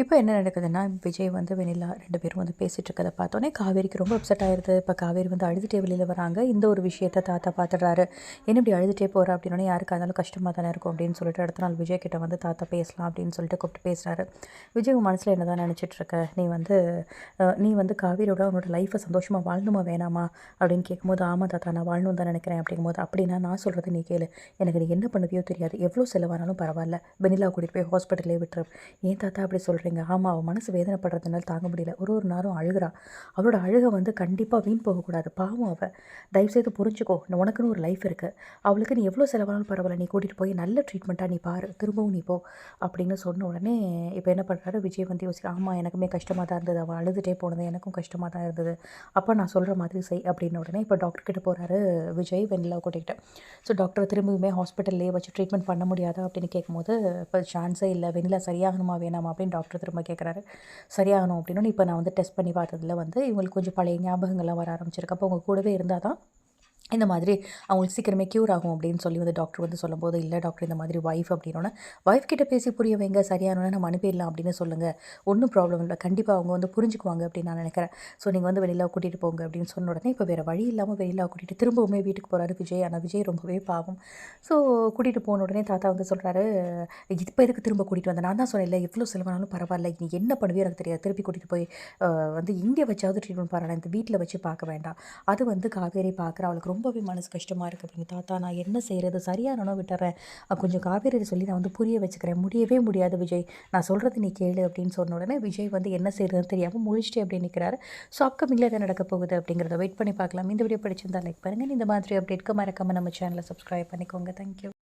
இப்போ என்ன நடக்குதுன்னா விஜய் வந்து வெண்ணிலா ரெண்டு பேரும் வந்து பேசிகிட்டு இருக்கதை பார்த்தோன்னே காவேரிக்கு ரொம்ப அப்செட் ஆயிருது. இப்போ காவேரி வந்து அழுதுகிட்டே வெளியில் வராங்க. இந்த ஒரு விஷயத்த தாத்தா பார்த்துடுறாரு. என்ன இப்படி அழுதுகிட்டே போகிற அப்படின்னே யாருக்கா இருந்தாலும் கஷ்டமாக தானே இருக்கும் அப்படின்னு சொல்லிட்டு அடுத்த நாள் விஜய் கிட்ட வந்து தாத்தா பேசலாம் அப்படின்னு சொல்லிட்டு கூப்பிட்டு பேசுகிறாரு விஜய் உன் மனசில் என்ன தான் நினச்சிட்ருக்க நீ வந்து நீ வந்து காவேரியோட உன்னோட லைஃப்பை சந்தோஷமாக வாழணுமா வேணாமா? அப்படின்னு கேட்கும்போது ஆமாம் தாத்தா நான் வாழணும் தான் நினைக்கிறேன் அப்படிங்கும்போது அப்படின்னா நான் சொல்கிறது நீ கேளு. எனக்கு நீ என்ன பண்ணுவியோ தெரியாது. எவ்வளோ செலவானாலும் பரவாயில்ல. வெண்ணிலா கூட்டிகிட்டு போய் ஹாஸ்பிட்டலே விட்டுரு. ஏன் தாத்தா அப்படி சொல்கிறீங்க ஆமாம் அவள் மனசு வேதனைப்படுறதுனால தாங்க முடியல. ஒரு ஒரு நேரம் அழுகிறா. அவளோட அழுகை வந்து கண்டிப்பாக வீண் போகக்கூடாது. பாவம் அவள் தயவுசெய்து புரிஞ்சுக்கோ. உனக்குன்னு ஒரு லைஃப் இருக்குது அவளுக்கு நீ எவ்வளோ செலவானாலும் பரவாயில்ல. நீ கூட்டிகிட்டு போய் நல்ல ட்ரீட்மெண்ட்டாக நீ பாரு. திரும்பவும் நீ போ. அப்படின்னு சொன்ன உடனே இப்போ என்ன பண்ணுறாரு விஜய் வந்து யோசிக்க ஆமாம் எனக்குமே கஷ்டமாக தான் இருந்தது. அவள் அழுதுகிட்டே போனது எனக்கும் கஷ்டமாக தான் இருந்தது. அப்போ நான் சொல்கிற மாதிரி செய். அப்படின்னு உடனே இப்போ டாக்டர் கிட்ட போகிறாரு விஜய் வெண்ணிலா கூட்டிகிட்டு ஸோ டாக்டர் திரும்பியுமே ஹாஸ்பிட்டல்லே வச்சு ட்ரீட்மெண்ட் பண்ண முடியாதா? அப்படின்னு கேட்கும்போது இப்போ சான்ஸே இல்லை. வெண்ணிலா சரியாகணுமா? வேணாமா? அப்படின்னு டாக்டர் திரும்ப கேட்குறாரு சரியாகணும் அப்படின்னு இப்போ நான் வந்து டெஸ்ட் பண்ணி பார்த்ததில் வந்து இவங்களுக்கு கொஞ்சம் பழைய ஞாபகங்கள்லாம் வர ஆரம்பிச்சிருக்கு. அப்போ உங்கள் கூடவே இருந்தால் தான் இந்த மாதிரி அவங்களுக்கு சீக்கிரமே க்யூர் ஆகும் அப்படின்னு சொல்லி வந்து டாக்டர் வந்து சொல்லும்போது இல்லை டாக்டர் இந்த மாதிரி ஒய்ஃப் அப்படின்னோடனே ஒய்ஃப் கிட்ட பேசி புரிய வைங்க. சரியானோடனே நம்ம அனுப்பிடலாம் அப்படின்னு சொல்லுங்கள் ஒன்றும் ப்ராப்ளம் இல்லை. கண்டிப்பாக அவங்க வந்து புரிஞ்சுக்குவாங்க அப்படின்னு நான் நினைக்கிறேன். ஸோ நீங்கள் வந்து வெளியில் கூட்டிகிட்டு போங்க அப்படின்னு சொன்ன உடனே இப்போ வேறு வழி இல்லாமல் வெளியில் கூட்டிகிட்டு திரும்பவுமே வீட்டுக்கு போகிறாரு விஜய். ஆனால் விஜய் ரொம்பவே பாவம். ஸோ கூட்டிகிட்டு போன உடனே தாத்தா வந்து சொல்கிறாரு இப்போ எதுக்கு திரும்ப கூட்டிகிட்டு வந்தேன் நான் தான் சொன்னேன் எவ்வளோ செலவானாலும் பரவாயில்ல. நீ என்ன பண்ணுவியோ எனக்கு தெரியாது. திருப்பி கூட்டிகிட்டு போய் வந்து இங்கே வச்சாவது ட்ரீட்மெண்ட் பரவாயில்ல இந்த வீட்டில் வச்சு பார்க்க வேண்டாம். அது வந்து காவேரி பார்க்குற அவளுக்கு ரொம்பவே மனசு கஷ்டமாக இருக்குது அப்படின்னு தாத்தா நான் என்ன செய்கிறது சரியானோ விட்டுறேன். கொஞ்சம் காவேரி சொல்லி நான் வந்து புரிய வச்சுக்கிறேன். முடியவே முடியாது விஜய். நான் சொல்கிறது நீ கேளு. அப்படின்னு சொன்ன உடனே விஜய் வந்து என்ன செய்கிறதுன்னு தெரியாமல் முழிச்சிட்டு அப்படி நிற்கிறாரு ஸோ அப்கமிங்கில் என்ன நடக்க போகுது அப்படிங்கிறத வெயிட் பண்ணி பார்க்கலாம். இந்த வீடியோ பிடிச்சிருந்தா லைக் பண்ணுங்கள் இந்த மாதிரி அப்டேட்க்கு மறக்காமல் நம்ம சேனலை சப்ஸ்கிரைப் பண்ணிக்கோங்க. தேங்க்யூ